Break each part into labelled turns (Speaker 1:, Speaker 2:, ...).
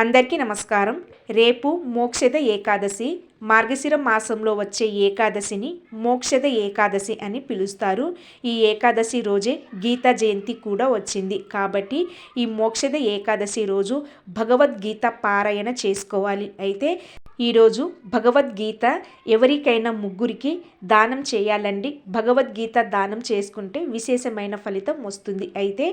Speaker 1: అందరికీ నమస్కారం. రేపు మోక్షద ఏకాదశి మార్గశిర మాసంలో వచ్చే ఏకాదశిని మోక్షద ఏకాదశి అని పిలుస్తారు. ఈ ఏకాదశి రోజే గీతా జయంతి కూడా వచ్చింది. కాబట్టి ఈ మోక్షద ఏకాదశి రోజు భగవద్గీత పారాయణ చేసుకోవాలి. అయితే ఈరోజు భగవద్గీత ఎవరికైనా ముగ్గురికి దానం చేయాలండి. భగవద్గీత దానం చేసుకుంటే విశేషమైన ఫలితం వస్తుంది. అయితే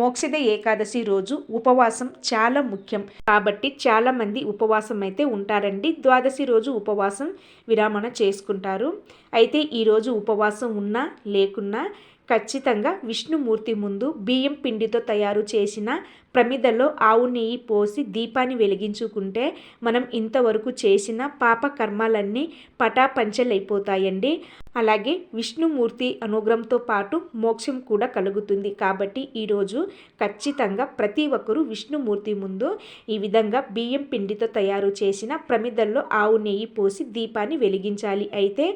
Speaker 1: మోక్షద ఏకాదశి రోజు ఉపవాసం చాలా ముఖ్యం. కాబట్టి చాలామంది ఉపవాసం అయితే ఉంటారండి. ద్వాదశి రోజు ఉపవాసం విరామణ చేసుకుంటారు. అయితే ఈరోజు ఉపవాసం ఉన్నా లేకున్నా ఖచ్చితంగా విష్ణుమూర్తి ముందు బియ్యం పిండితో తయారు చేసిన ప్రమిదలో ఆవు నెయ్యి పోసి దీపాన్ని వెలిగించుకుంటే మనం ఇంతవరకు చేసిన పాప కర్మాలన్నీ పటాపంచలైపోతాయండి. అలాగే విష్ణుమూర్తి అనుగ్రహంతో పాటు మోక్షం కూడా కలుగుతుంది. కాబట్టి ఈరోజు ఖచ్చితంగా ప్రతి ఒక్కరూ విష్ణుమూర్తి ముందు ఈ విధంగా బియ్యం పిండితో తయారు చేసిన ప్రమిదల్లో ఆవు నెయ్యి పోసి దీపాన్ని వెలిగించాలి. అయితే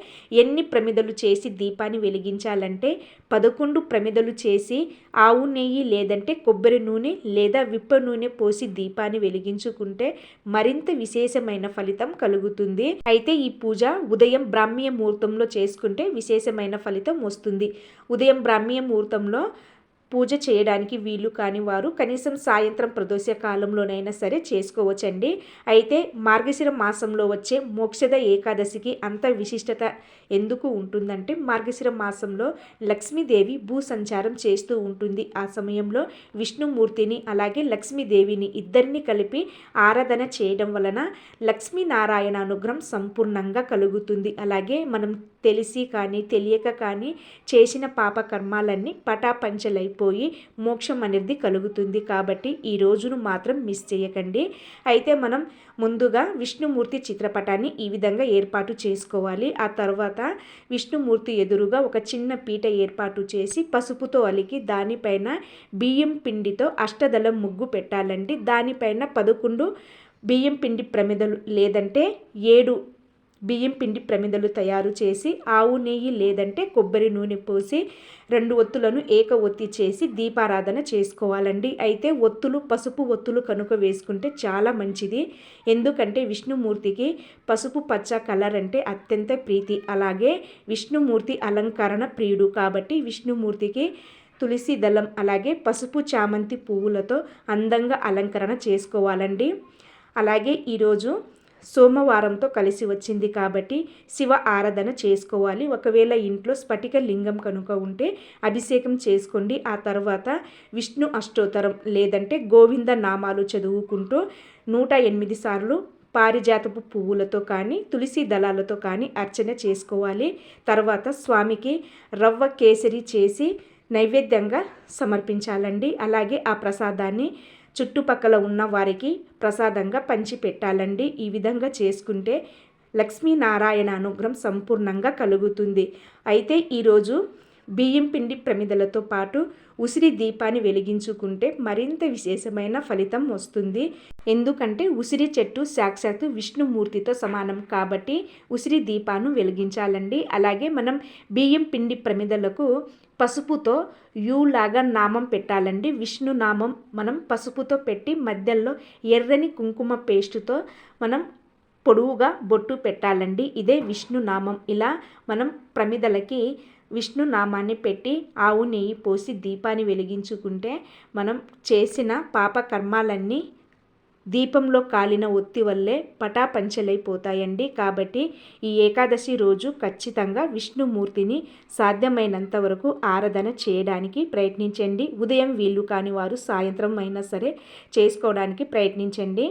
Speaker 1: ఎన్ని ప్రమిదలు చేసి దీపాన్ని వెలిగించాలంటే పదకొండు ప్రమిదలు చేసి ఆవు నెయ్యి లేదంటే కొబ్బరి నూనె లేదా విప్ప నూనె పోసి దీపాన్ని వెలిగించుకుంటే మరింత విశేషమైన ఫలితం కలుగుతుంది. అయితే ఈ పూజ ఉదయం బ్రాహ్మీయ ముహూర్తంలో చేసుకుంటే విశేషమైన ఫలితం వస్తుంది. ఉదయం బ్రాహ్మీయ ముహూర్తంలో పూజ చేయడానికి వీలు కాని వారు కనీసం సాయంత్రం ప్రదోష కాలంలోనైనా సరే చేసుకోవచ్చండి. అయితే మార్గశిర మాసంలో వచ్చే మోక్షద ఏకాదశికి అంత విశిష్టత ఎందుకు ఉంటుందంటే మార్గశిర మాసంలో లక్ష్మీదేవి భూ సంచారం చేస్తూ ఉంటుంది. ఆ సమయంలో విష్ణుమూర్తిని అలాగే లక్ష్మీదేవిని ఇద్దరిని కలిపి ఆరాధన చేయడం వలన లక్ష్మీనారాయణ అనుగ్రహం సంపూర్ణంగా కలుగుతుంది. అలాగే మనం తెలిసి కానీ తెలియక కానీ చేసిన పాప కర్మాలన్నీ పటాపంచలైపోయి మోక్షం అనేది కలుగుతుంది. కాబట్టి ఈ రోజును మాత్రం మిస్ చేయకండి. అయితే మనం ముందుగా విష్ణుమూర్తి చిత్రపటాన్ని ఈ విధంగా ఏర్పాటు చేసుకోవాలి. ఆ తర్వాత విష్ణుమూర్తి ఎదురుగా ఒక చిన్న పీట ఏర్పాటు చేసి పసుపుతో అలికి దానిపైన బియ్యం పిండితో అష్టదళం ముగ్గు పెట్టాలండి. దానిపైన పదకొండు బియ్యం పిండి ప్రమిదలు లేదంటే ఏడు బియ్యం పిండి ప్రమిదలు తయారు చేసి ఆవు నెయ్యి లేదంటే కొబ్బరి నూనె పోసి రెండు ఒత్తులను ఏక ఒత్తి చేసి దీపారాధన చేసుకోవాలండి. అయితే ఒత్తులు పసుపు ఒత్తులు కనుక వేసుకుంటే చాలా మంచిది. ఎందుకంటే విష్ణుమూర్తికి పసుపు పచ్చ కలర్ అంటే అత్యంత ప్రీతి. అలాగే విష్ణుమూర్తి అలంకరణ ప్రియుడు కాబట్టి విష్ణుమూర్తికి తులసి దళం అలాగే పసుపు చామంతి పువ్వులతో అందంగా అలంకరణ చేసుకోవాలండి. అలాగే ఈరోజు సోమవారంతో కలిసి వచ్చింది కాబట్టి శివ ఆరాధన చేసుకోవాలి. ఒకవేళ ఇంట్లో స్ఫటిక లింగం కనుక ఉంటే అభిషేకం చేసుకోండి. ఆ తర్వాత విష్ణు అష్టోత్తరం లేదంటే గోవింద నామాలు చదువుకుంటూ నూట ఎనిమిది సార్లు పారిజాతపు పువ్వులతో కానీ తులసి దళాలతో కానీ అర్చన చేసుకోవాలి. తర్వాత స్వామికి రవ్వ కేసరి చేసి నైవేద్యంగా సమర్పించాలండి. అలాగే ఆ ప్రసాదాన్ని చుట్టుపక్కల ఉన్న వారికి ప్రసాదంగా పంచిపెట్టాలండి. ఈ విధంగా చేసుకుంటే లక్ష్మీనారాయణ అనుగ్రహం సంపూర్ణంగా కలుగుతుంది. అయితే ఈరోజు బియ్యం పిండి ప్రమిదలతో పాటు ఉసిరి దీపాన్ని వెలిగించుకుంటే మరింత విశేషమైన ఫలితం వస్తుంది. ఎందుకంటే ఉసిరి చెట్టు సాక్షాత్తు విష్ణుమూర్తితో సమానం కాబట్టి ఉసిరి దీపాన్ని వెలిగించాలండి. అలాగే మనం బియ్యం పిండి ప్రమిదలకు పసుపుతో యూలాగా నామం పెట్టాలండి. విష్ణు నామం మనం పసుపుతో పెట్టి మధ్యలో ఎర్రని కుంకుమ పేస్టుతో మనం పొడవుగా బొట్టు పెట్టాలండి. ఇదే విష్ణు నామం. ఇలా మనం ప్రమిదలకి విష్ణు నామాన్ని పెట్టి ఆవు నెయ్యి పోసి దీపాన్ని వెలిగించుకుంటే మనం చేసిన పాప కర్మాలన్నీ దీపంలో కాలిన ఒత్తి వల్లే పటాపంచలైపోతాయండి. కాబట్టి ఈ ఏకాదశి రోజు ఖచ్చితంగా విష్ణుమూర్తిని సాధ్యమైనంత వరకు ఆరాధన చేయడానికి ప్రయత్నించండి. ఉదయం వీలు కాని వారు సాయంత్రం అయినా సరే చేసుకోవడానికి ప్రయత్నించండి.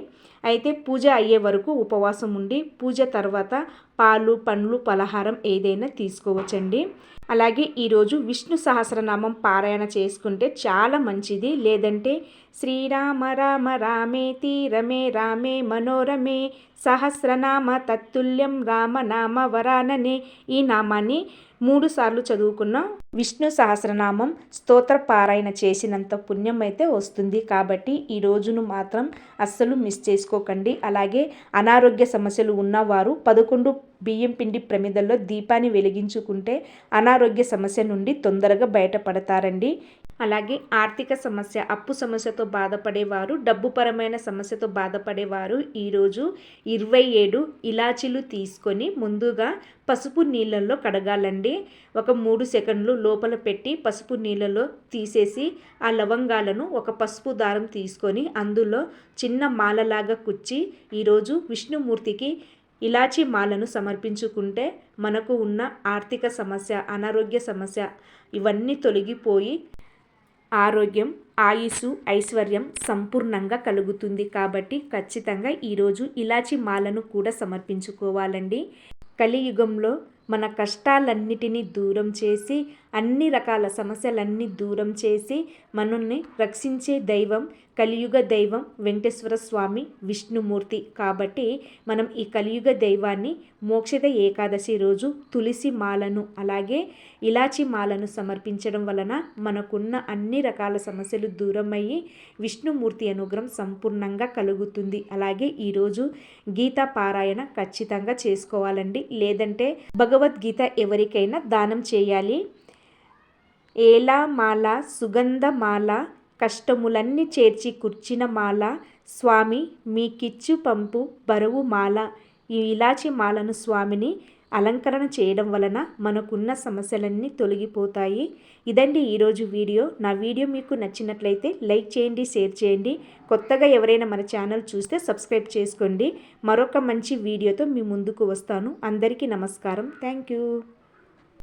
Speaker 1: అయితే పూజ అయ్యే వరకు ఉపవాసం ఉండి పూజ తర్వాత పాలు పండ్లు పలహారం ఏదైనా తీసుకోవచ్చండి. అలాగే ఈరోజు విష్ణు సహస్రనామం పారాయణ చేసుకుంటే చాలా మంచిది. లేదంటే శ్రీరామ రామ రామేతి రమే రామే మనోరమే సహస్రనామ తత్తుల్యం రామనామ వరాననే ఈ నామాన్ని మూడు సార్లు చదువుకున్న విష్ణు సహస్రనామం స్తోత్ర పారాయణ చేసినంత పుణ్యం అయితే వస్తుంది. కాబట్టి ఈ రోజును మాత్రం అస్సలు మిస్ చేసుకోకండి. అలాగే అనారోగ్య సమస్యలు ఉన్నవారు పదకొండు బియ్యం పిండి ప్రమిదల్లో దీపాన్ని వెలిగించుకుంటే అనారోగ్య సమస్య నుండి తొందరగా బయటపడతారండి. అలాగే ఆర్థిక సమస్య అప్పు సమస్యతో బాధపడేవారు డబ్బుపరమైన సమస్యతో బాధపడేవారు ఈరోజు ఇరవై ఏడు ఇలాచీలు తీసుకొని ముందుగా పసుపు నీళ్ళల్లో కడగాలండి. ఒక మూడు సెకండ్లు లోపల పెట్టి పసుపు నీళ్ళలో తీసేసి ఆ లవంగాలను ఒక పసుపు దారం తీసుకొని అందులో చిన్న మాలలాగా కుచ్చి ఈరోజు విష్ణుమూర్తికి ఇలాచి మాలను సమర్పించుకుంటే మనకు ఉన్న ఆర్థిక సమస్య అనారోగ్య సమస్య ఇవన్నీ తొలగిపోయి ఆరోగ్యం ఆయుస్సు ఐశ్వర్యం సంపూర్ణంగా కలుగుతుంది కాబట్టి ఖచ్చితంగా ఈరోజు ఇలాచి మాలను కూడా సమర్పించుకోవాలండి. కలియుగంలో మన కష్టాలన్నిటినీ దూరం చేసి అన్ని రకాల సమస్యలన్నీ దూరం చేసి మనల్ని రక్షించే దైవం కలియుగ దైవం వెంకటేశ్వర స్వామి విష్ణుమూర్తి. కాబట్టి మనం ఈ కలియుగ దైవాన్ని మోక్షద ఏకాదశి రోజు తులసి మాలను అలాగే ఇలాచి మాలను సమర్పించడం వలన మనకున్న అన్ని రకాల సమస్యలు దూరమయ్యి విష్ణుమూర్తి అనుగ్రహం సంపూర్ణంగా కలుగుతుంది. అలాగే ఈరోజు గీత పారాయణ ఖచ్చితంగా చేసుకోవాలండి. లేదంటే భగవద్గీత ఎవరికైనా దానం చేయాలి. ఏలామాల సుగంధమాల కష్టములన్నీ చేర్చి కూర్చిన మాల స్వామి మీకిచ్చు పంపు బరువు మాల. ఈ ఇలాచి మాలను స్వామిని అలంకరణ చేయడం వలన మనకున్న సమస్యలన్నీ తొలగిపోతాయి. ఇదండి ఈరోజు వీడియో. నా వీడియో మీకు నచ్చినట్లయితే లైక్ చేయండి షేర్ చేయండి. కొత్తగా ఎవరైనా మన ఛానల్ చూస్తే సబ్స్క్రైబ్ చేసుకోండి. మరొక మంచి వీడియోతో మీ ముందుకు వస్తాను. అందరికీ నమస్కారం. Thank you.